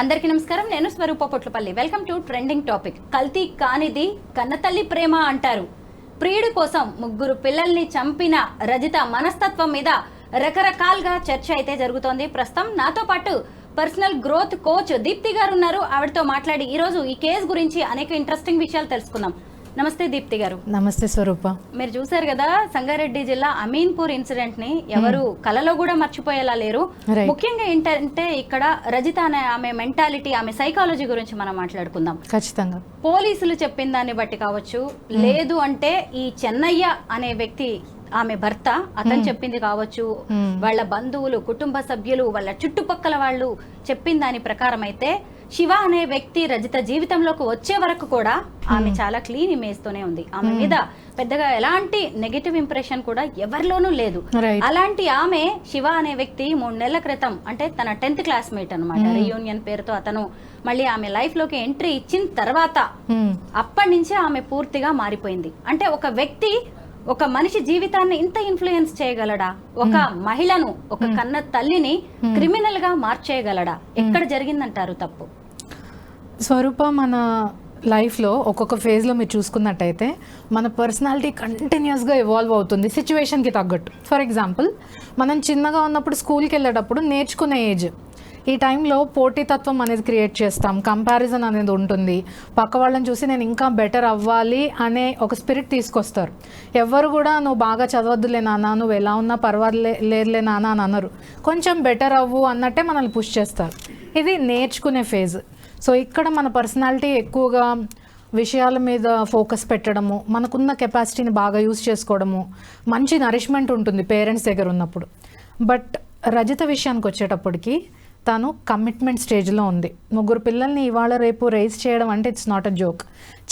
అందరికీ నమస్కారం. నేను Swaroopa Potlapalli. Welcome to trending topic కల్తీ కానిది కన్నతల్లి ప్రేమ అంటారు. ప్రియుడి కోసం ముగ్గురు పిల్లల్ని చంపిన రజిత మనస్తత్వం మీద రకరకాలుగా చర్చ అయితే జరుగుతోంది. ప్రస్తుతం నాతో పాటు పర్సనల్ గ్రోత్ కోచ్ దీప్తి గారు ఉన్నారు. ఆవిడతో మాట్లాడి ఈరోజు ఈ కేసు గురించి అనేక ఇంట్రెస్టింగ్ విషయాలు తెలుసుకుందాం. నమస్తే దీప్తి గారు. నమస్తే స్వరూప. మీరు చూసారు కదా సంగారెడ్డి జిల్లా అమీన్పూర్ ఇన్సిడెంట్ని ఎవరు కలలో కూడా మర్చిపోయేలా లేరు. ముఖ్యంగా ఏంటంటే ఇక్కడ రజిత అనే ఆమె మెంటాలిటీ ఆమె సైకాలజీ గురించి మనం మాట్లాడుకుందాం. ఖచ్చితంగా. పోలీసులు చెప్పిన దాన్ని బట్టి కావచ్చు లేదు అంటే ఈ చెన్నయ్య అనే వ్యక్తి ఆమె భర్త అతను చెప్పింది కావచ్చు. వాళ్ళ బంధువులు కుటుంబ సభ్యులు వాళ్ళ చుట్టుపక్కల వాళ్ళు చెప్పిన దాని ప్రకారం అయితే శివ అనే వ్యక్తి రజిత జీవితంలోకి వచ్చే వరకు కూడా ఆమె చాలా క్లీన్ ఇమేజ్ తోనే ఉంది. ఆమె మీద పెద్దగా ఎలాంటి నెగటివ్ ఇంప్రెషన్ కూడా ఎవరిలోనూ లేదు. అలాంటి ఆమె శివ అనే వ్యక్తి మూడు నెలల క్రితం అంటే తన టెన్త్ క్లాస్మేట్ అనమాట రీయూనియన్ పేరుతో అతను మళ్ళీ ఆమె లైఫ్లోకి ఎంట్రీ ఇచ్చిన తర్వాత. అప్పటి నుంచే ఆమె పూర్తిగా మారిపోయింది. అంటే ఒక వ్యక్తి ఒక మనిషి జీవితాన్ని ఇంత ఇన్ఫ్లుయెన్స్ చేయగలడా? ఒక మహిళను ఒక కన్న తల్లిని క్రిమినల్గా మార్చేయగలడా? ఎక్కడ జరిగిందంటారు తప్పు? స్వరూప మన లైఫ్లో ఒక్కొక్క ఫేజ్లో మీరు చూసుకున్నట్టయితే మన పర్సనాలిటీ కంటిన్యూస్గా ఇవాల్వ్ అవుతుంది సిచ్యువేషన్కి తగ్గట్టు. ఫర్ ఎగ్జాంపుల్ మనం చిన్నగా ఉన్నప్పుడు స్కూల్కి వెళ్ళేటప్పుడు నేర్చుకునే ఏజ్ ఈ టైంలో పోటీతత్వం అనేది క్రియేట్ చేస్తాం. కంపారిజన్ అనేది ఉంటుంది. పక్క వాళ్ళని చూసి నేను ఇంకా బెటర్ అవ్వాలి అనే ఒక స్పిరిట్ తీసుకొస్తారు. ఎవరు కూడా నువ్వు బాగా చదవద్దులే నాన్న నువ్వు ఎలా ఉన్నా పర్వాలే లేదులే నాన్న అని అనరు. కొంచెం బెటర్ అవ్వు అన్నట్టే మనల్ని పుష్ చేస్తారు. ఇది నేర్చుకునే ఫేజ్ సో ఇక్కడ మన పర్సనాలిటీ ఎక్కువగా విషయాల మీద ఫోకస్ పెట్టడము మనకున్న కెపాసిటీని బాగా యూస్ చేసుకోవడము మంచి నరిష్మెంట్ ఉంటుంది పేరెంట్స్ దగ్గర ఉన్నప్పుడు. బట్ రజిత విషయానికి వచ్చేటప్పటికి తను కమిట్మెంట్ స్టేజ్లో ఉంది. ముగ్గురు పిల్లల్ని ఇవాళ రేపు రేజ్ చేయడం అంటే ఇట్స్ నాట్ అ జోక్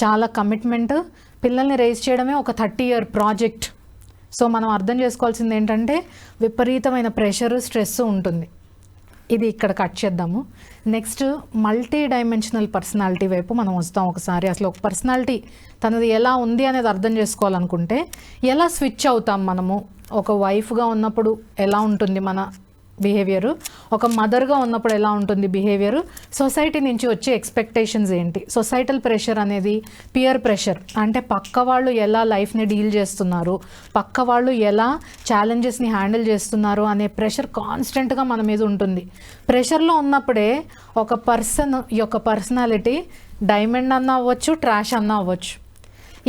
చాలా కమిట్మెంట్ పిల్లల్ని రేజ్ చేయడమే ఒక థర్టీ ఇయర్ ప్రాజెక్ట్ సో మనం అర్థం చేసుకోవాల్సింది ఏంటంటే విపరీతమైన ప్రెషర్ స్ట్రెస్ ఉంటుంది. ఇది ఇక్కడ కట్ చేద్దాము. నెక్స్ట్ మల్టీ డైమెన్షనల్ పర్సనాలిటీ వైపు మనం వస్తాం ఒకసారి. అసలు ఒక పర్సనాలిటీ తనది ఎలా ఉంది అనేది అర్థం చేసుకోవాలనుకుంటే ఎలా స్విచ్ అవుతాం మనము? ఒక వైఫ్గా ఉన్నప్పుడు ఎలా ఉంటుంది మన బిహేవియరు. ఒక మదర్గా ఉన్నప్పుడు ఎలా ఉంటుంది బిహేవియర్? సొసైటీ నుంచి వచ్చే ఎక్స్పెక్టేషన్స్ ఏంటి? సొసైటల్ ప్రెషర్ అనేది పియర్ ప్రెషర్. అంటే పక్క వాళ్ళు ఎలా లైఫ్ని డీల్ చేస్తున్నారు? పక్క వాళ్ళు ఎలా ఛాలెంజెస్ని హ్యాండిల్ చేస్తున్నారు? అనే ప్రెషర్ కాన్స్టెంట్గా మన మీద ఉంటుంది. ప్రెషర్లో ఉన్నప్పుడే ఒక పర్సన్ యొక్క పర్సనాలిటీ డైమండ్ అన్న అవ్వచ్చు ట్రాష్ అన్న అవ్వచ్చు.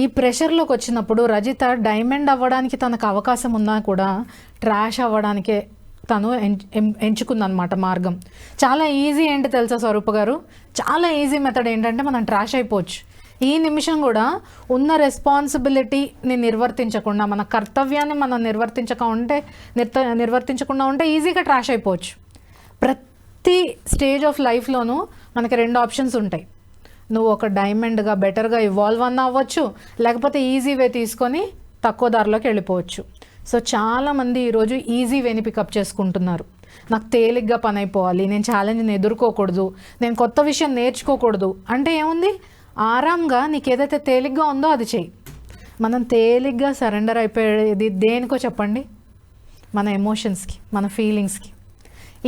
ఈ ప్రెషర్లోకి వచ్చినప్పుడు రజిత డైమండ్ అవ్వడానికి తనకు అవకాశం ఉన్నా కూడా ట్రాష్ అవ్వడానికే తను ఎంచ్- ఎం- ఎంచుకుందనమాట మార్గం. చాలా ఈజీ ఏంటి తెలుసా స్వరూప గారు? చాలా ఈజీ మెథడ్ ఏంటంటే మనం ట్రాష్ అయిపోవచ్చు. ఈ నిమిషం కూడా ఉన్న రెస్పాన్సిబిలిటీని నిర్వర్తించకుండా మన కర్తవ్యాన్ని మనం నిర్వర్తించక ఉంటే నిర్త నిర్వర్తించకుండా ఉంటే ఈజీగా ట్రాష్ అయిపోవచ్చు. ప్రతి స్టేజ్ ఆఫ్ లైఫ్లోనూ మనకి రెండు ఆప్షన్స్ ఉంటాయి. నువ్వు ఒక డైమండ్గా బెటర్గా ఇవాల్వ్ అన్న అవ్వచ్చు లేకపోతే ఈజీ వే తీసుకొని తక్కువ ధరలోకి వెళ్ళిపోవచ్చు. సో చాలామంది ఈరోజు ఈజీ వేని పికప్ చేసుకుంటున్నారు. నాకు తేలిగ్గా పని అయిపోవాలి నేను ఛాలెంజ్ని ఎదుర్కోకూడదు నేను కొత్త విషయం నేర్చుకోకూడదు. అంటే ఏముంది? ఆరాంగా నీకు ఏదైతే తేలిగ్గా ఉందో అది చెయ్యి. మనం తేలిగ్గా సరెండర్ అయిపోయేది దేనికో చెప్పండి? మన ఎమోషన్స్కి మన ఫీలింగ్స్కి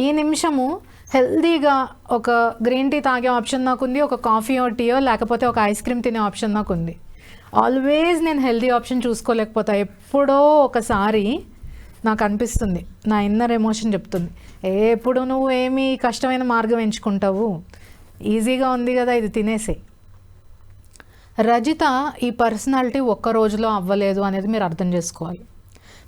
ఈ నిమిషము హెల్దీగా ఒక గ్రీన్ టీ తాగే ఆప్షన్ నాకు ఉంది ఒక కాఫీ టీయో లేకపోతే ఒక ఐస్ క్రీమ్ తినే ఆప్షన్ నాకు ఉంది ఆల్వేస్ నేను హెల్దీ ఆప్షన్ చూసుకోలేకపోతా. ఎప్పుడో ఒకసారి నాకు అనిపిస్తుంది. నా ఇన్నర్ ఎమోషన్ చెప్తుంది. ఎప్పుడు నువ్వు ఏమి కష్టమైన మార్గం ఎంచుకుంటావు? ఈజీగా ఉంది కదా ఇది తినేసే. రజిత ఈ పర్సనాలిటీ ఒక్క రోజులో అవ్వలేదు అనేది మీరు అర్థం చేసుకోవాలి.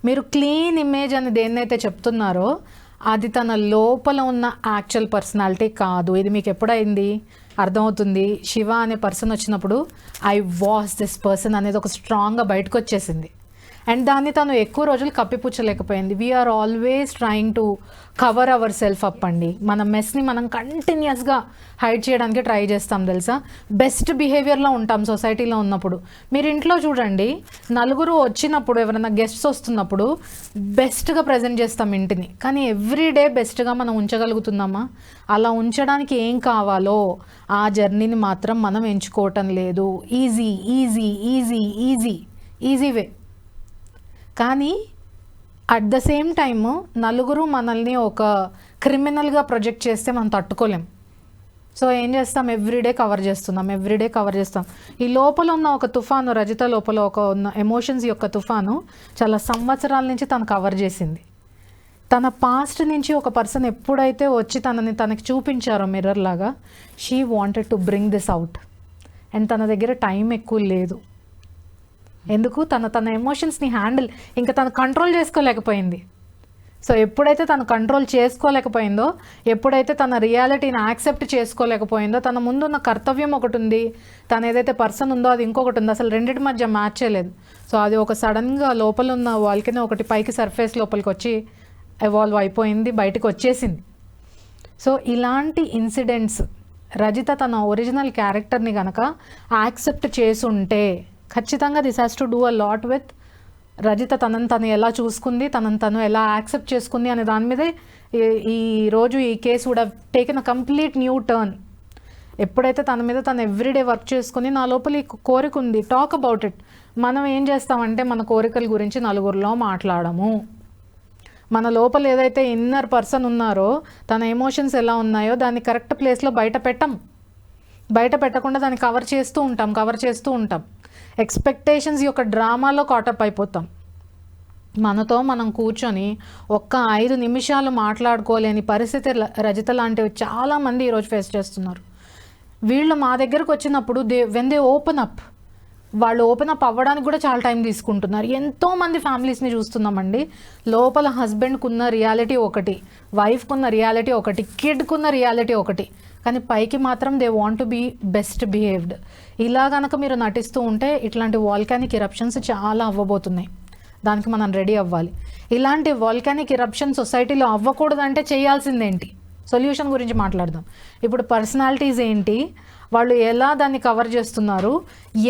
మీరు క్లీన్ ఇమేజ్ అని దేన్నైతే చెప్తున్నారో అది తన లోపల ఉన్న యాక్చువల్ పర్సనాలిటీ కాదు. ఇది మీకు ఎప్పుడైంది? అర్థమవుతుంది. శివ అనే పర్సన్ వచ్చినప్పుడు ఐ వాస్ దిస్ పర్సన్ అనేది ఒక స్ట్రాంగ్గా బయటకు వచ్చేసింది. అండ్ దాన్ని తను ఎక్కువ రోజులు కప్పిపుచ్చలేకపోయింది. We're always trying to cover our self up అండి. మన మెస్ని మనం కంటిన్యూస్గా హైడ్ చేయడానికి ట్రై చేస్తాం తెలుసా? బెస్ట్ బిహేవియర్లో ఉంటాం సొసైటీలో ఉన్నప్పుడు. మీరు ఇంట్లో చూడండి నలుగురు వచ్చినప్పుడు ఎవరైనా గెస్ట్స్ వస్తున్నప్పుడు బెస్ట్గా ప్రజెంట్ చేస్తాం ఇంటిని. కానీ ఎవ్రీడే బెస్ట్గా మనం ఉంచగలుగుతున్నామా? అలా ఉంచడానికి ఏం కావాలో ఆ జర్నీని మాత్రం మనం ఎంచుకోవటం లేదు. Easy easy easy easy easy way కానీ అట్ ద సేమ్ టైమ్ నలుగురు మనల్ని ఒక క్రిమినల్గా ప్రొజెక్ట్ చేస్తే మనం తట్టుకోలేం. సో ఏం చేస్తాం? ఎవ్రీడే కవర్ చేస్తున్నాం ఎవ్రీడే కవర్ చేస్తాం. ఈ లోపల ఉన్న ఒక తుఫాను రజిత లోపల ఒక ఉన్న ఎమోషన్స్ యొక్క తుఫాను చాలా సంవత్సరాల నుంచి తను కవర్ చేసింది. తన పాస్ట్ నుంచి ఒక పర్సన్ ఎప్పుడైతే వచ్చి తనని తనకి చూపించారో మిర్రర్ లాగా she wanted to bring this out and తన దగ్గర టైం ఎక్కువ లేదు. ఎందుకు? తన తన ఎమోషన్స్ని హ్యాండిల్ ఇంకా తను కంట్రోల్ చేసుకోలేకపోయింది. సో ఎప్పుడైతే తను కంట్రోల్ చేసుకోలేకపోయిందో ఎప్పుడైతే తన రియాలిటీని యాక్సెప్ట్ చేసుకోలేకపోయిందో తన ముందున్న కర్తవ్యం ఒకటి ఉంది. తను ఏదైతే పర్సన్ ఉందో అది ఇంకొకటి ఉంది. అసలు రెండింటి మధ్య మ్యాచ్ చేయలేదు సో అది ఒక సడన్గా లోపల ఉన్న వాళ్ళకినే ఒకటి పైకి సర్ఫేస్ లోపలికి వచ్చి ఎవాల్వ్ అయిపోయింది బయటకు వచ్చేసింది. సో ఇలాంటి ఇన్సిడెంట్స్ రజిత తన ఒరిజినల్ క్యారెక్టర్ని కనుక యాక్సెప్ట్ చేసుంటే ఖచ్చితంగా this has to do a lot with Rajitha తనని తను ఎలా చూసుకుంది తనని తను ఎలా యాక్సెప్ట్ చేసుకుంది అనే దాని మీదే ఈ- ఈ రోజు ఈ case would taken a complete new turn ఎప్పుడైతే తన మీద తను ఎవ్రీడే వర్క్ చేసుకుని నా లోపల ఈ కోరిక ఉంది టాక్ అబౌట్ ఇట్ మనం ఏం చేస్తామంటే మన కోరికల గురించి నలుగురిలో మాట్లాడము. మన లోపల ఏదైతే ఇన్నర్ పర్సన్ ఉన్నారో తన ఎమోషన్స్ ఎలా ఉన్నాయో దాన్ని కరెక్ట్ ప్లేస్లో బయట పెట్టం. బయట పెట్టకుండా దాన్ని కవర్ చేస్తూ ఉంటాం కవర్ చేస్తూ ఉంటాం. ఎక్స్పెక్టేషన్స్ యొక్క డ్రామాలో కాటప్ అయిపోతాం. మనతో మనం కూర్చొని ఒక్క ఐదు నిమిషాలు మాట్లాడుకోలేని పరిస్థితి రజిత లాంటివి చాలామంది ఈరోజు ఫేస్ చేస్తున్నారు. వీళ్ళు మా దగ్గరకు వచ్చినప్పుడు they when they open up వాళ్ళు ఓపెన్ అప్ అవ్వడానికి కూడా చాలా టైం తీసుకుంటున్నారు. ఎంతో మంది ఫ్యామిలీస్ని చూస్తున్నామండి. లోపల హస్బెండ్కి ఉన్న రియాలిటీ ఒకటి వైఫ్కి ఉన్న రియాలిటీ ఒకటి కిడ్కి ఉన్న రియాలిటీ ఒకటి. కానీ పైకి మాత్రం they want to be best behaved ఇలా కనుక మీరు నటిస్తూ ఉంటే ఇట్లాంటి వాల్కానిక్ ఇరప్షన్స్ చాలా అవ్వబోతున్నాయి. దానికి మనం రెడీ అవ్వాలి. ఇలాంటి వాల్కానిక్ ఇరప్షన్ సొసైటీలో అవ్వకూడదంటే చేయాల్సిందేంటి? సొల్యూషన్ గురించి మాట్లాడదాం. ఇప్పుడు పర్సనాలిటీస్ ఏంటి? వాళ్ళు ఎలా దాన్ని కవర్ చేస్తున్నారు?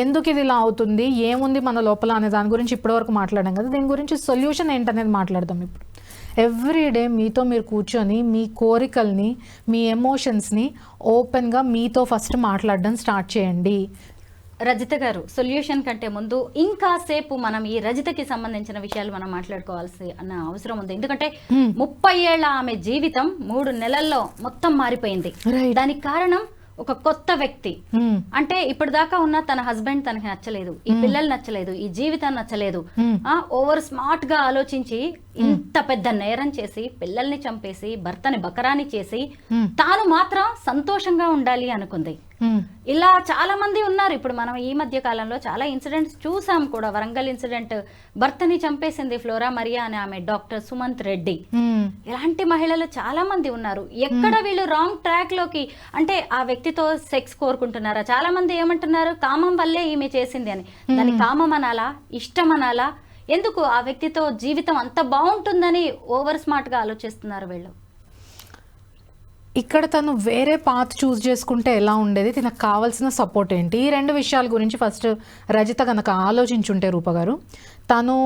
ఎందుకు ఇది ఇలా అవుతుంది? ఏముంది మన లోపల అనే దాని గురించి ఇప్పటివరకు మాట్లాడాం కదా. దీని గురించి సొల్యూషన్ ఏంటనేది మాట్లాడదాం ఇప్పుడు. ఎవ్రీడే మీతో మీరు కూర్చొని మీ కోరికల్ని మీ ఎమోషన్స్ని ఓపెన్గా మీతో ఫస్ట్ మాట్లాడడం స్టార్ట్ చేయండి. రజిత గారు సొల్యూషన్ కంటే ముందు ఇంకా సేపు మనం ఈ రజితకి సంబంధించిన విషయాలు మనం మాట్లాడుకోవాల్సి అన్న అవసరం ఉంది. ఎందుకంటే ముప్పై ఏళ్ళ ఆమె జీవితం మూడు నెలల్లో మొత్తం మారిపోయింది. దానికి కారణం ఒక కొత్త వ్యక్తి. అంటే ఇప్పటిదాకా ఉన్న తన హస్బెండ్ తనకి నచ్చలేదు. ఈ పిల్లలు నచ్చలేదు. ఈ జీవితం నచ్చలేదు. ఆ ఓవర్ స్మార్ట్గా ఆలోచించి ఇంత పెద్ద నేరం చేసి పిల్లల్ని చంపేసి భర్తని బకరాని చేసి. తాను మాత్రం సంతోషంగా ఉండాలి అనుకుంది. ఇలా చాలా మంది ఉన్నారు. ఇప్పుడు మనం ఈ మధ్య కాలంలో చాలా ఇన్సిడెంట్స్ చూసాం కూడా. వరంగల్ ఇన్సిడెంట్ భర్తని చంపేసింది ఫ్లోరా మరియా అనే ఆమె డాక్టర్ సుమంత్ రెడ్డి. ఇలాంటి మహిళలు చాలా మంది ఉన్నారు. ఎక్కడ వీళ్ళు రాంగ్ ట్రాక్లోకి అంటే ఆ వ్యక్తితో సెక్స్ కోరుకుంటున్నారా? చాలా మంది ఏమంటున్నారు? కామం వల్లే ఈమె చేసింది అని. దాని కామం అనాలా? ఇష్టం అనాలా? ఎందుకు ఆ వ్యక్తితో జీవితం అంత బాగుంటుందని ఓవర్ స్మార్ట్గా ఆలోచిస్తున్నారు వీళ్ళు? ఇక్కడ తను వేరే పాత్ చూస్ చేసుకుంటే ఎలా ఉండేది? తనకు కావాల్సిన సపోర్ట్ ఏంటి? ఈ రెండు విషయాల గురించి ఫస్ట్ రజిత కనుక ఆలోచించుంటే రూప గారు తను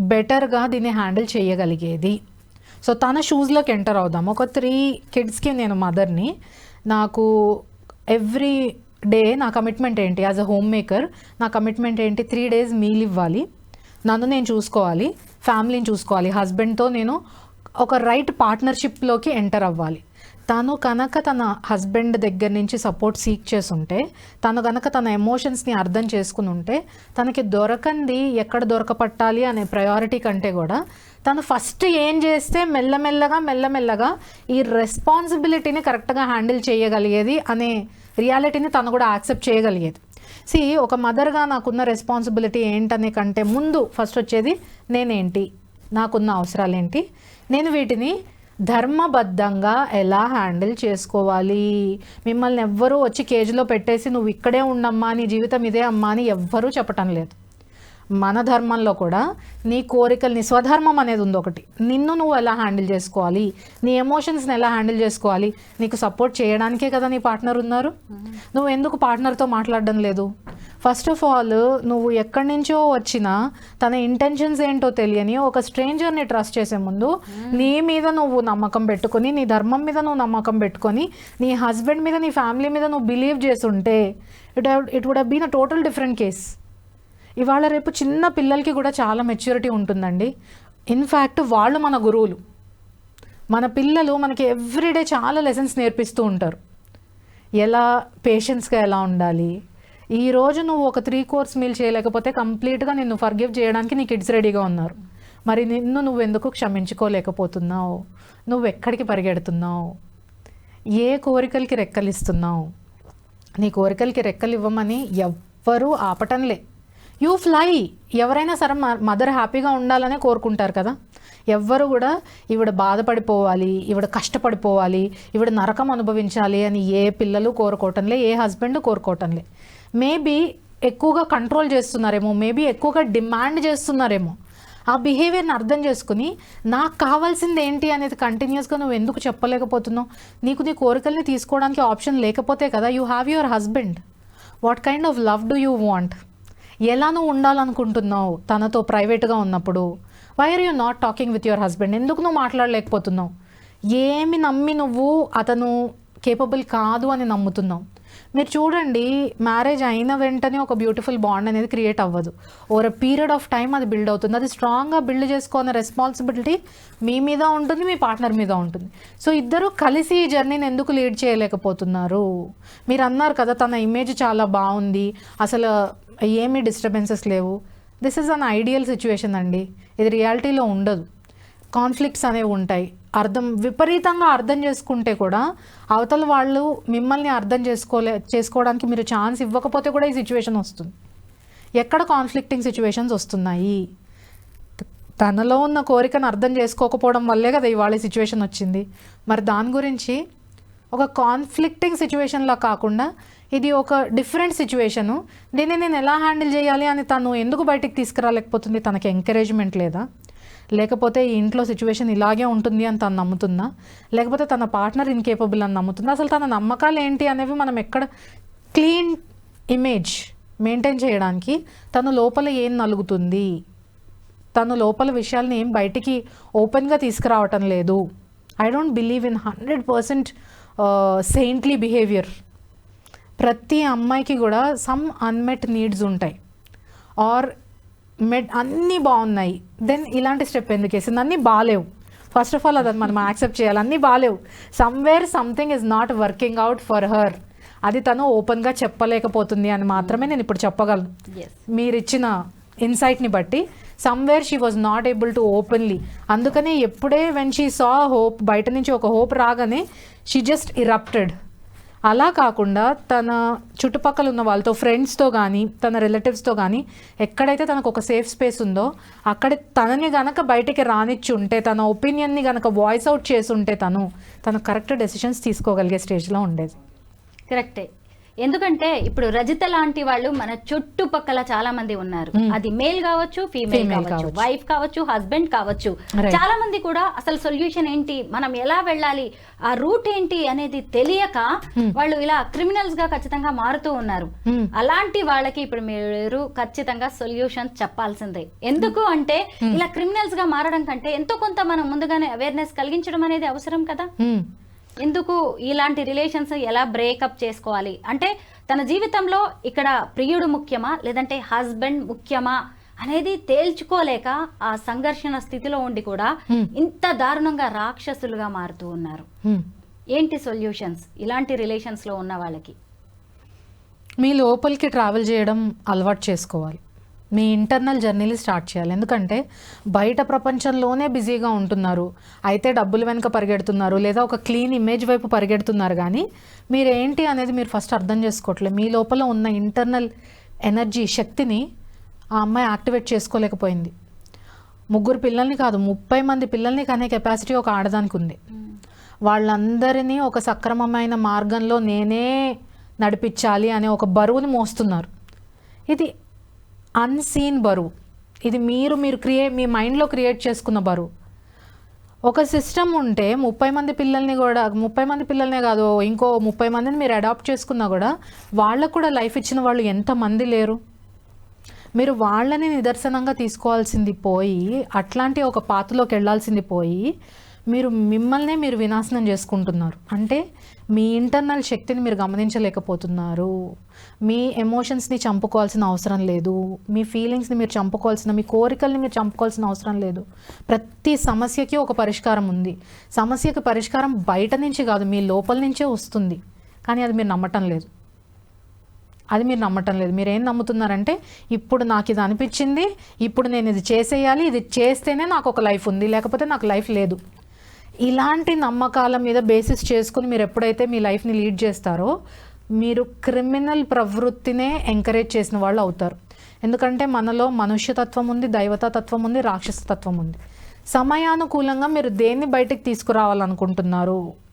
బెటర్గా దీన్ని హ్యాండిల్ చేయగలిగేది. సో తన షూస్లోకి ఎంటర్ అవుదాం. ఒక త్రీ కిడ్స్కి నేను మదర్ని నాకు ఎవ్రీ డే నా కమిట్మెంట్ ఏంటి? యాజ్ అ హోమ్ మేకర్ నా కమిట్మెంట్ ఏంటి? త్రీ డేస్ మీల్ ఇవ్వాలి. నన్ను నేను చూసుకోవాలి ఫ్యామిలీని చూసుకోవాలి హస్బెండ్తో నేను ఒక రైట్ పార్ట్నర్షిప్లోకి ఎంటర్ అవ్వాలి. తను కనుక తన హస్బెండ్ దగ్గర నుంచి సపోర్ట్ సీక్ చేసుంటే తను కనుక తన ఎమోషన్స్ని అర్థం చేసుకుని ఉంటే తనకి దొరకంది ఎక్కడ దొరకపట్టాలి అనే ప్రయారిటీ కంటే కూడా తను ఫస్ట్ ఏం చేస్తే మెల్లమెల్లగా మెల్లమెల్లగా ఈ రెస్పాన్సిబిలిటీని కరెక్ట్గా హ్యాండిల్ చేయగలిగేది అనే రియాలిటీని తను కూడా యాక్సెప్ట్ చేయగలిగేది. సి ఒక మదర్గా నాకున్న రెస్పాన్సిబిలిటీ ఏంటనే కంటే ముందు ఫస్ట్ వచ్చేది నేనేంటి? నాకున్న అవసరాలు ఏంటి నేను వీటిని ధర్మబద్ధంగా ఎలా హ్యాండిల్ చేసుకోవాలి? మిమ్మల్ని ఎవ్వరూ వచ్చి కేజీలో పెట్టేసి నువ్వు ఇక్కడే ఉండమ్మా నీ జీవితం ఇదే అమ్మా అని ఎవ్వరూ చెప్పటం లేదు. మన ధర్మంలో కూడా నీ కోరికలు నీ స్వధర్మం అనేది ఉంది ఒకటి. నిన్ను నువ్వు ఎలా హ్యాండిల్ చేసుకోవాలి? నీ ఎమోషన్స్ని ఎలా హ్యాండిల్ చేసుకోవాలి? నీకు సపోర్ట్ చేయడానికే కదా నీ పార్ట్నర్ ఉన్నారు. నువ్వు ఎందుకు పార్ట్నర్తో మాట్లాడడం లేదు? ఫస్ట్ ఆఫ్ ఆల్ నువ్వు ఎక్కడి నుంచో వచ్చినా తన ఇంటెన్షన్స్ ఏంటో తెలియని ఒక స్ట్రేంజర్ని ట్రస్ట్ చేసే ముందు నీ మీద నువ్వు నమ్మకం పెట్టుకొని నీ ధర్మం మీద నువ్వు నమ్మకం పెట్టుకొని నీ హస్బెండ్ మీద నీ ఫ్యామిలీ మీద నువ్వు బిలీవ్ చేస్తుంటే it it would been a total different case ఇవాళ రేపు చిన్న పిల్లలకి కూడా చాలా మెచ్యూరిటీ ఉంటుందండి. ఇన్ఫ్యాక్ట్ వాళ్ళు మన గురువులు. మన పిల్లలు మనకి ఎవ్రీడే చాలా లెసన్స్ నేర్పిస్తూ ఉంటారు. ఎలా పేషెన్స్గా ఎలా ఉండాలి? ఈ రోజు నువ్వు ఒక త్రీ కోర్స్ మీల్ చేయలేకపోతే కంప్లీట్గా నిన్ను ఫర్గివ్ చేయడానికి నీ కిడ్స్ రెడీగా ఉన్నారు. మరి నిన్ను నువ్వు ఎందుకు క్షమించుకోలేకపోతున్నావు? నువ్వు ఎక్కడికి పరిగెడుతున్నావు? ఏ కోరికలకి రెక్కలిస్తున్నావు? నీ కోరికలకి రెక్కలు ఇవ్వమని ఎవ్వరూ ఆపటంలే యూ ఫ్లై. ఎవరైనా సరే మదర్ హ్యాపీగా ఉండాలనే కోరుకుంటారు కదా. ఎవ్వరు కూడా ఈవిడ బాధపడిపోవాలి ఈవిడ కష్టపడిపోవాలి ఈవిడ నరకం అనుభవించాలి అని ఏ పిల్లలు కోరుకోవటంలే ఏ హస్బెండ్ కోరుకోవటంలే. మేబీ ఎక్కువగా కంట్రోల్ చేస్తున్నారేమో మేబీ ఎక్కువగా డిమాండ్ చేస్తున్నారేమో. ఆ బిహేవియర్ని అర్థం చేసుకుని నాకు కావాల్సింది ఏంటి అనేది కంటిన్యూస్గా నువ్వు ఎందుకు చెప్పలేకపోతున్నావు? నీకు నీ కోరికల్ని తీసుకోవడానికి ఆప్షన్ లేకపోతే కదా you have your husband. What kind of love do you want? ఎలా నువ్వు ఉండాలనుకుంటున్నావు తనతో ప్రైవేట్గా ఉన్నప్పుడు? Why are you not talking with your husband ఎందుకు నువ్వు మాట్లాడలేకపోతున్నావు? ఏమి నమ్మి నువ్వు అతను కేపబుల్ కాదు అని నమ్ముతున్నావు? మీరు చూడండి మ్యారేజ్ అయిన వెంటనే ఒక బ్యూటిఫుల్ బాండ్ అనేది క్రియేట్ అవ్వదు. ఓవర్ పీరియడ్ ఆఫ్ టైం అది బిల్డ్ అవుతుంది. అది స్ట్రాంగ్గా బిల్డ్ చేసుకున్న రెస్పాన్సిబిలిటీ మీ మీద ఉంటుంది మీ పార్ట్నర్ మీద ఉంటుంది. సో ఇద్దరు కలిసి ఈ జర్నీని ఎందుకు లీడ్ చేయలేకపోతున్నారు? మీరు అన్నారు కదా తన ఇమేజ్ చాలా బాగుంది. అసలు ఏమీ డిస్టర్బెన్సెస్ లేవు. This is an ideal situation అండి. ఇది రియాలిటీలో ఉండదు. కాన్ఫ్లిక్ట్స్ అనేవి ఉంటాయి. అర్థం విపరీతంగా అర్థం చేసుకుంటే కూడా అవతల వాళ్ళు మిమ్మల్ని అర్థం చేసుకోలే చేసుకోవడానికి మీరు ఛాన్స్ ఇవ్వకపోతే కూడా ఈ సిచ్యువేషన్ వస్తుంది. ఎక్కడ కాన్ఫ్లిక్టింగ్ సిచ్యువేషన్స్ వస్తున్నాయి? తనలో ఉన్న కోరికను అర్థం చేసుకోకపోవడం వల్లే కదా ఇవాళ సిచ్యువేషన్ వచ్చింది. మరి దాని గురించి ఒక కాన్ఫ్లిక్టింగ్ సిచ్యువేషన్లా కాకుండా ఇది ఒక డిఫరెంట్ సిచ్యువేషను దీన్ని నేను ఎలా హ్యాండిల్ చేయాలి అని తను ఎందుకు బయటికి తీసుకురాలేకపోతుంది? తనకి ఎంకరేజ్మెంట్ లేదా? లేకపోతే ఈ ఇంట్లో సిచ్యువేషన్ ఇలాగే ఉంటుంది అని తను నమ్ముతుందా? లేకపోతే తన పార్ట్నర్ ఇన్కేపబుల్ అని నమ్ముతుందా? అసలు తన నమ్మకాలు ఏంటి అనేవి మనం ఎక్కడ క్లీన్ ఇమేజ్ మెయింటైన్ చేయడానికి తను లోపల ఏం నలుగుతుంది? తను లోపల విషయాల్ని ఏం బయటికి ఓపెన్గా తీసుకురావటం లేదు. I don't believe in hundred percent saintly behaviour ప్రతి అమ్మాయికి కూడా సమ్ అన్మెట్ నీడ్స్ ఉంటాయి. ఆర్ మెడ్ అన్నీ బాగున్నాయి. దెన్ ఇలాంటి స్టెప్ ఎందుకు వేసింది అన్నీ బాగాలేవు ఫస్ట్ ఆఫ్ ఆల్ అది మనం యాక్సెప్ట్ చేయాలి. అన్నీ బాగాలేవు somewhere something is not working out for her అది తను ఓపెన్గా చెప్పలేకపోతుంది అని మాత్రమే నేను ఇప్పుడు చెప్పగలను. మీరు ఇచ్చిన ఇన్సైట్ని బట్టి somewhere she was not able to openly అందుకనే ఎప్పుడే వెన్ షీ సా హోప్ బయట నుంచి ఒక హోప్ రాగానే షీ జస్ట్ ఇరప్టెడ్ అలా కాకుండా తన చుట్టుపక్కల ఉన్న వాళ్ళతో ఫ్రెండ్స్తో కానీ తన రిలేటివ్స్తో కానీ ఎక్కడైతే తనకు ఒక సేఫ్ స్పేస్ ఉందో అక్కడ తనని గనక బయటికి రానిచ్చి ఉంటే తన ఒపీనియన్ని గనక వాయిస్ అవుట్ చేసి ఉంటే తను తను కరెక్ట్ డెసిషన్స్ తీసుకోగలిగే స్టేజ్లో ఉండేది. కరెక్టే ఎందుకంటే ఇప్పుడు రజిత లాంటి వాళ్ళు మన చుట్టుపక్కల చాలా మంది ఉన్నారు. అది మేల్ కావచ్చు ఫీమేల్ కావచ్చు. వైఫ్ కావచ్చు హస్బెండ్ కావచ్చు. చాలా మంది కూడా అసలు సొల్యూషన్ ఏంటి మనం ఎలా వెళ్ళాలి ఆ రూట్ ఏంటి అనేది తెలియక వాళ్ళు ఇలా క్రిమినల్స్గా ఖచ్చితంగా మారుతూ ఉన్నారు. అలాంటి వాళ్ళకి ఇప్పుడు మీరు ఖచ్చితంగా సొల్యూషన్ చెప్పాల్సిందే. ఎందుకు అంటే ఇలా క్రిమినల్స్గా మారడం కంటే ఎంతో కొంత మనం ముందుగానే అవేర్నెస్ కలిగించడం అనేది అవసరం కదా. ఎందుకు ఇలాంటి రిలేషన్స్ ఎలా బ్రేకప్ చేసుకోవాలి? అంటే తన జీవితంలో ఇక్కడ ప్రియుడు ముఖ్యమా? లేదంటే హస్బెండ్ ముఖ్యమా? అనేది తేల్చుకోలేక ఆ సంఘర్షణ స్థితిలో ఉండి కూడా. ఇంత దారుణంగా రాక్షసులుగా మారుతూ ఉన్నారు. ఏంటి సొల్యూషన్స్ ఇలాంటి రిలేషన్స్లో ఉన్న వాళ్ళకి? మీ లోపలికి ట్రావెల్ చేయడం అలవాటు చేసుకోవాలి. మీ ఇంటర్నల్ జర్నీని స్టార్ట్ చేయాలి. ఎందుకంటే బయట ప్రపంచంలోనే బిజీగా ఉంటున్నారు. అయితే డబ్బులు వెనుక పరిగెడుతున్నారు లేదా ఒక క్లీన్ ఇమేజ్ వైపు పరిగెడుతున్నారు కానీ మీరు ఏంటి అనేది మీరు ఫస్ట్ అర్థం చేసుకోవట్లేదు. మీ లోపల ఉన్న ఇంటర్నల్ ఎనర్జీ శక్తిని ఆ అమ్మాయి యాక్టివేట్ చేసుకోలేకపోయింది. ముగ్గురు పిల్లల్ని కాదు ముప్పై మంది పిల్లల్ని కనే కెపాసిటీ ఒక ఆడదానికి ఉంది. వాళ్ళందరినీ ఒక సక్రమమైన మార్గంలో నేనే నడిపించాలి అనే ఒక బరువుని మోస్తున్నారు. ఇది అన్సీన్ బరువు. ఇది మీరు మీరు క్రియేట్ మీ మైండ్లో క్రియేట్ చేసుకున్న బరువు. ఒక సిస్టమ్ ఉంటే ముప్పై మంది పిల్లల్ని కూడా ముప్పై మంది పిల్లల్నే కాదు ఇంకో ముప్పై మందిని మీరు అడాప్ట్ చేసుకున్నా కూడా వాళ్ళకు కూడా లైఫ్ ఇచ్చిన వాళ్ళు ఎంతమంది లేరు? మీరు వాళ్ళని నిదర్శనంగా తీసుకోవాల్సింది పోయి అట్లాంటి ఒక పాతలోకి వెళ్ళాల్సింది పోయి మీరు మిమ్మల్నే మీరు వినాశనం చేసుకుంటున్నారు. అంటే మీ ఇంటర్నల్ శక్తిని మీరు గమనించలేకపోతున్నారు. మీ ఎమోషన్స్ని చంపుకోవాల్సిన అవసరం లేదు. మీ ఫీలింగ్స్ని మీరు చంపుకోవాల్సిన మీ కోరికల్ని మీరు చంపుకోవాల్సిన అవసరం లేదు. ప్రతి సమస్యకి ఒక పరిష్కారం ఉంది. సమస్యకి పరిష్కారం బయట నుంచి కాదు మీ లోపల నుంచే వస్తుంది. కానీ అది మీరు నమ్మటం లేదు. అది మీరు నమ్మటం లేదు. మీరు ఏం నమ్ముతున్నారంటే ఇప్పుడు నాకు ఇది అనిపించింది ఇప్పుడు నేను ఇది చేసేయాలి ఇది చేస్తేనే నాకు ఒక లైఫ్ ఉంది లేకపోతే నాకు లైఫ్ లేదు. ఇలాంటి నమ్మకాల మీద బేసిస్ చేసుకుని మీరు ఎప్పుడైతే మీ లైఫ్ని లీడ్ చేస్తారో మీరు క్రిమినల్ ప్రవృత్తినే ఎంకరేజ్ చేసిన వాళ్ళు అవుతారు. ఎందుకంటే మనలో మనుష్యతత్వం ఉంది దైవతత్వం ఉంది రాక్షసతత్వం ఉంది. సమయానుకూలంగా మీరు దేన్ని బయటకు తీసుకురావాలనుకుంటున్నారు?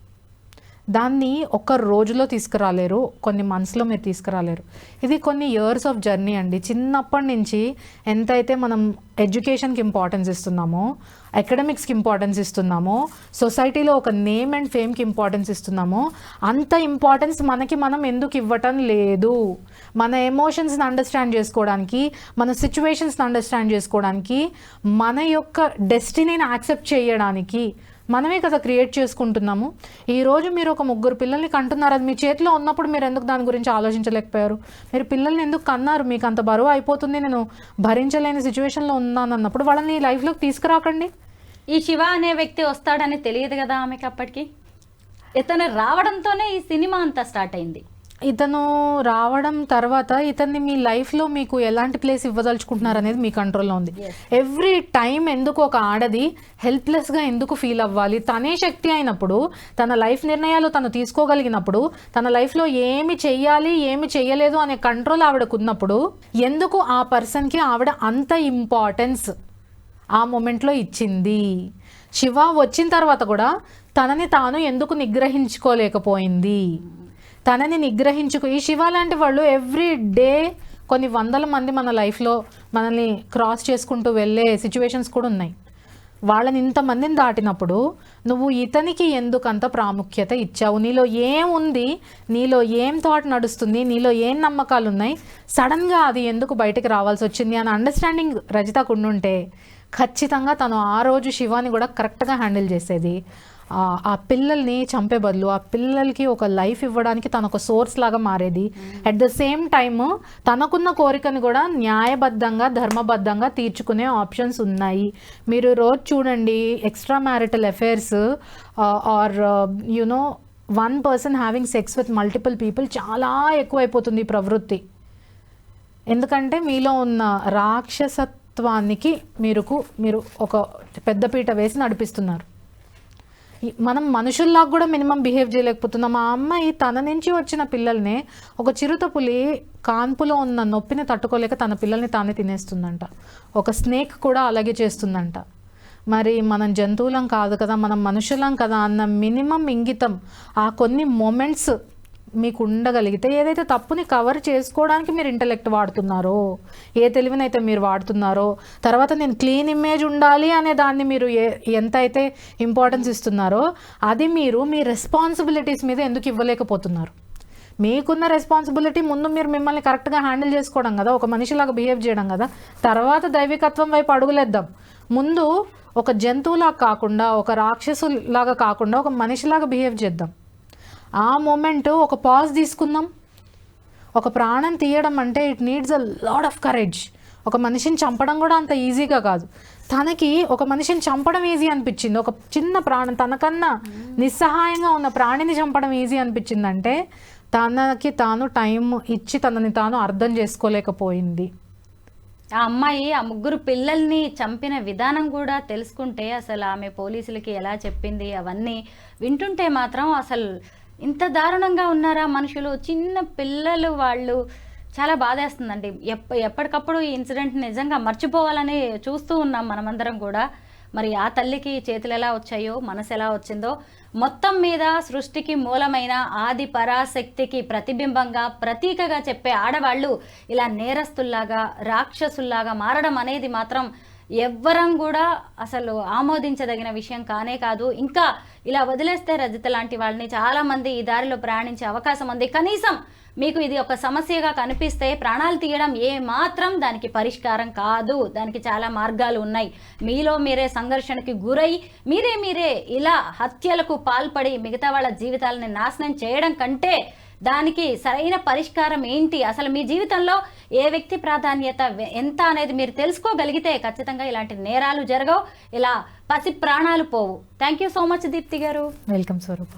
దాన్ని ఒక్క రోజులో తీసుకురాలేరు కొన్ని మంత్స్లో మీరు తీసుకురాలేరు. ఇది కొన్ని ఇయర్స్ ఆఫ్ జర్నీ అండి. చిన్నప్పటి నుంచి ఎంతైతే మనం ఎడ్యుకేషన్కి ఇంపార్టెన్స్ ఇస్తున్నామో అకాడమిక్స్కి ఇంపార్టెన్స్ ఇస్తున్నామో సొసైటీలో ఒక నేమ్ అండ్ ఫేమ్కి ఇంపార్టెన్స్ ఇస్తున్నామో అంత ఇంపార్టెన్స్ మనకి మనం ఎందుకు ఇవ్వటం లేదు. మన ఎమోషన్స్ని అండర్స్టాండ్ చేసుకోవడానికి మన సిచ్యువేషన్స్ని అండర్స్టాండ్ చేసుకోవడానికి మన యొక్క డెస్టినీని యాక్సెప్ట్ చేయడానికి మనమే కదా క్రియేట్ చేసుకుంటున్నాము. ఈరోజు మీరు ఒక ముగ్గురు పిల్లల్ని కంటున్నారు. అది మీ చేతిలో ఉన్నప్పుడు మీరు ఎందుకు దాని గురించి ఆలోచించలేకపోయారు? మీరు పిల్లల్ని ఎందుకు కన్నారు? మీకు అంత బరువు అయిపోతుంది. నేను భరించలేని సిచ్యువేషన్లో ఉన్నాను అన్నప్పుడు వాళ్ళని లైఫ్లోకి తీసుకురాకండి. ఈ శివ అనే వ్యక్తి వస్తాడని తెలియదు కదా ఆమెకి అప్పటికి? ఇతను రావడంతోనే ఈ సినిమా అంతా స్టార్ట్ అయింది. ఇతను రావడం తర్వాత ఇతన్ని మీ లైఫ్లో మీకు ఎలాంటి ప్లేస్ ఇవ్వదలుచుకుంటున్నారు అనేది మీ కంట్రోల్లో ఉంది. ఎవ్రీ టైం ఎందుకు ఒక ఆడది హెల్ప్లెస్గా ఎందుకు ఫీల్ అవ్వాలి? తనే శక్తి అయినప్పుడు తన లైఫ్ నిర్ణయాలు తను తీసుకోగలిగినప్పుడు తన లైఫ్లో ఏమి చెయ్యాలి ఏమి చెయ్యలేదు అనే కంట్రోల్ ఆవిడకు ఉన్నప్పుడు ఎందుకు ఆ పర్సన్కి ఆవిడ అంత ఇంపార్టెన్స్ ఆ మూమెంట్లో ఇచ్చింది? శివ వచ్చిన తర్వాత కూడా తనని తాను ఎందుకు నిగ్రహించుకోలేకపోయింది? తనని నిగ్రహించుకు ఈ శివ లాంటి వాళ్ళు ఎవ్రీ డే కొన్ని వందల మంది మన లైఫ్లో మనల్ని క్రాస్ చేసుకుంటూ వెళ్ళే సిచ్యువేషన్స్ కూడా ఉన్నాయి. వాళ్ళని ఇంతమందిని దాటినప్పుడు నువ్వు ఇతనికి ఎందుకు అంత ప్రాముఖ్యత ఇచ్చావు? నీలో ఏం ఉంది? నీలో ఏం థాట్ నడుస్తుంది? నీలో ఏం నమ్మకాలు ఉన్నాయి? సడన్గా అది ఎందుకు బయటకు రావాల్సి వచ్చింది? అని అండర్స్టాండింగ్ రజితకు ఉండుంటే ఖచ్చితంగా తను ఆ రోజు శివాని కూడా కరెక్ట్గా హ్యాండిల్ చేసేది. ఆ- పిల్లల్ని చంపే బదులు ఆ పిల్లలకి ఒక లైఫ్ ఇవ్వడానికి తను ఒక సోర్స్ లాగా మారేది. అట్ ద సేమ్ టైమ్ తనకున్న కోరికని కూడా న్యాయబద్ధంగా ధర్మబద్ధంగా తీర్చుకునే ఆప్షన్స్ ఉన్నాయి. మీరు రోజు చూడండి extra marital affairs or you know one person having sex with multiple people చాలా ఎక్కువైపోతుంది ఈ ప్రవృత్తి. ఎందుకంటే మీలో ఉన్న రాక్షసత్వానికి మీరుకు మీరు ఒక పెద్దపీట వేసి నడిపిస్తున్నారు. మనం మనుషుల్లాగా కూడా మినిమం బిహేవ్ చేయలేకపోతున్నాం. మా అమ్మాయి తన నుంచి వచ్చిన పిల్లల్ని ఒక చిరుత పులి కాన్పులో ఉన్న నొప్పిని తట్టుకోలేక తన పిల్లల్ని తానే తినేస్తుందంట. ఒక స్నేక్ కూడా అలాగే చేస్తుందంట. మరి మనం జంతువులం కాదు కదా మనం మనుషులం కదా అన్న మినిమం ఇంగితం ఆ కొన్ని మూమెంట్స్ మీకు ఉండగలిగితే ఏదైతే తప్పుని కవర్ చేసుకోవడానికి మీరు ఇంటలెక్ట్ వాడుతున్నారో ఏ తెలివినైతే మీరు వాడుతున్నారో తర్వాత నేను క్లీన్ ఇమేజ్ ఉండాలి అనే దాన్ని మీరు ఏ ఎంత అయితే ఇంపార్టెన్స్ ఇస్తున్నారో అది మీరు మీ రెస్పాన్సిబిలిటీస్ మీద ఎందుకు ఇవ్వలేకపోతున్నారు? మీకున్న రెస్పాన్సిబిలిటీ ముందు మీరు మిమ్మల్ని కరెక్ట్గా హ్యాండిల్ చేసుకోవడం కదా ఒక మనిషిలాగా బిహేవ్ చేయడం కదా. తర్వాత దైవికత్వం వైపు అడుగులేద్దాం. ముందు ఒక జంతువులాగా కాకుండా ఒక రాక్షసులాగా కాకుండా ఒక మనిషిలాగా బిహేవ్ చేద్దాం. ఆ మూమెంట్ ఒక పాజ్ తీసుకుందాం. ఒక ప్రాణం తీయడం అంటే it needs a lot of courage ఒక మనిషిని చంపడం కూడా అంత ఈజీగా కాదు. తనకి ఒక మనిషిని చంపడం ఈజీ అనిపించింది. ఒక చిన్న ప్రాణం తనకన్నా నిస్సహాయంగా ఉన్న ప్రాణిని చంపడం ఈజీ అనిపించిందంటే తనకి తాను టైం ఇచ్చి తనని తాను అర్థం చేసుకోలేకపోయింది. ఆ అమ్మాయి ఆ ముగ్గురు పిల్లల్ని చంపిన విధానం కూడా తెలుసుకుంటే అసలు ఆమె పోలీసులకి ఎలా చెప్పింది అవన్నీ వింటుంటే మాత్రం అసలు ఇంత దారుణంగా ఉన్నారా మనుషులు? చిన్న పిల్లలు వాళ్ళు. చాలా బాధేస్తుందండి. ఎప్ప ఎప్పటికప్పుడు ఈ ఇన్సిడెంట్ నిజంగా మర్చిపోవాలని చూస్తూ ఉన్నాం మనమందరం కూడా. మరి ఆ తల్లికి చేతులు ఎలా వచ్చాయో మనసు ఎలా వచ్చిందో మొత్తం మీద సృష్టికి మూలమైన ఆది పరాశక్తికి ప్రతిబింబంగా ప్రతీకగా చెప్పే ఆడవాళ్ళు ఇలా నేరస్తుల్లాగా రాక్షసుల్లాగా మారడం అనేది మాత్రం ఎవ్వరం కూడా అసలు ఆమోదించదగిన విషయం కానే కాదు. ఇంకా ఇలా వదిలేస్తే రజిత లాంటి వాళ్ళని చాలామంది ఈ దారిలో ప్రయాణించే అవకాశం ఉంది. కనీసం మీకు ఇది ఒక సమస్యగా కనిపిస్తే ప్రాణాలు తీయడం ఏ మాత్రం దానికి పరిష్కారం కాదు. దానికి చాలా మార్గాలు ఉన్నాయి. మీలో మీరే సంఘర్షణకి గురై మీరే మీరే ఇలా హత్యలకు పాల్పడి మిగతా వాళ్ళ జీవితాలని నాశనం చేయడం కంటే దానికి సరైన పరిష్కారం ఏంటి? అసలు మీ జీవితంలో ఏ వ్యక్తి ప్రాధాన్యత ఎంత అనేది మీరు తెలుసుకోగలిగితే ఖచ్చితంగా ఇలాంటి నేరాలు జరగవు. ఇలా పసి ప్రాణాలు పోవు. Thank you so much Deepti గారు. వెల్కమ్ స్వరూప